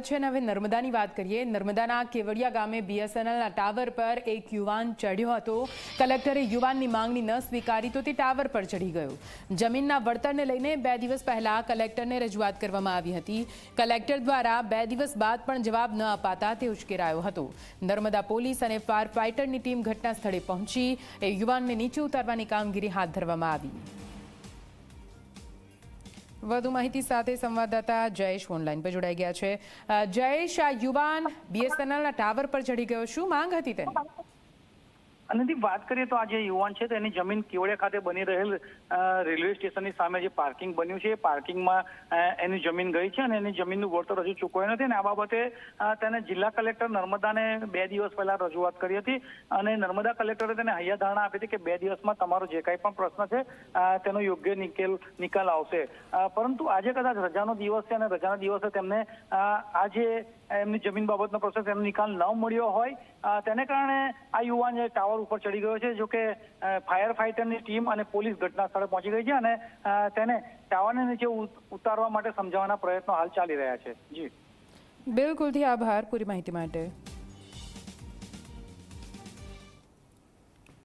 સ્વાગત છે અને હવે નર્મદાની વાત કરીએ. નર્મદાના કેવડિયા ગામે બીએસએનએલના ટાવર પર એક યુવાન ચડ્યો હતો. કલેક્ટરે યુવાનની માંગણી ન સ્વીકારી તો તે ટાવર પર ચડી ગયો. જમીનના વળતરને લઈને બે દિવસ પહેલા કલેક્ટરને રજૂઆત કરવામાં આવી હતી. કલેક્ટર દ્વારા બે દિવસ બાદ પણ જવાબ ન અપાતા તે ઉશ્કેરાયો હતો. નર્મદા પોલીસ અને ફાયર ફાઇટરની ટીમ ઘટના સ્થળે પહોંચી. એ યુવાનને નીચે ઉતારવાની કામગીરી હાથ ધરવામાં આવી. વધુ માહિતી સાથે સંવાદદાતા જયેશ ઓનલાઈન પર જોડાઈ ગયા છે. જયેશ, આ યુવાન બીએસએનએલના ટાવર પર ચડી ગયો શું માંગ હતી તેની? અને વાત કરીએ તો આ જે યુવાન છે તેની જમીન કેવડિયા ખાતે બની રહેલ રેલવે સ્ટેશનની સામે જે પાર્કિંગ બન્યું છે, એ પાર્કિંગમાં એની જમીન ગઈ છે અને એની જમીનનું વળતર હજુ ચૂકવાયું નથી અને આ બાબતે તેને જિલ્લા કલેક્ટર નર્મદાને બે દિવસ પહેલા રજૂઆત કરી હતી અને નર્મદા કલેક્ટરે તેને હૈયાધારણા આપી હતી કે બે દિવસમાં તમારો જે કાંઈ પણ પ્રશ્ન છે તેનો યોગ્ય નિકેલ, નિકાલ આવશે. પરંતુ આજે કદાચ રજાનો દિવસ છે અને રજાના દિવસે તેમને આ જે એમની જમીન બાબતનો પ્રશ્ન તેનો નિકાલ ન મળ્યો હોય તેને કારણે આ યુવાન જે ટાવર ઉપર ચડી ગયો છે, જો કે ફાયર ફાઇટરની ટીમ અને પોલીસ ઘટના સ્થળે પહોંચી ગઈ છે અને તેને ટાવરને નીચે ઉત- ઉતારવા માટે સમજાવવાના પ્રયત્નો હાલ ચાલી રહ્યા છે. જી. બિલકુલથી આભાર પૂરી માહિતી માટે.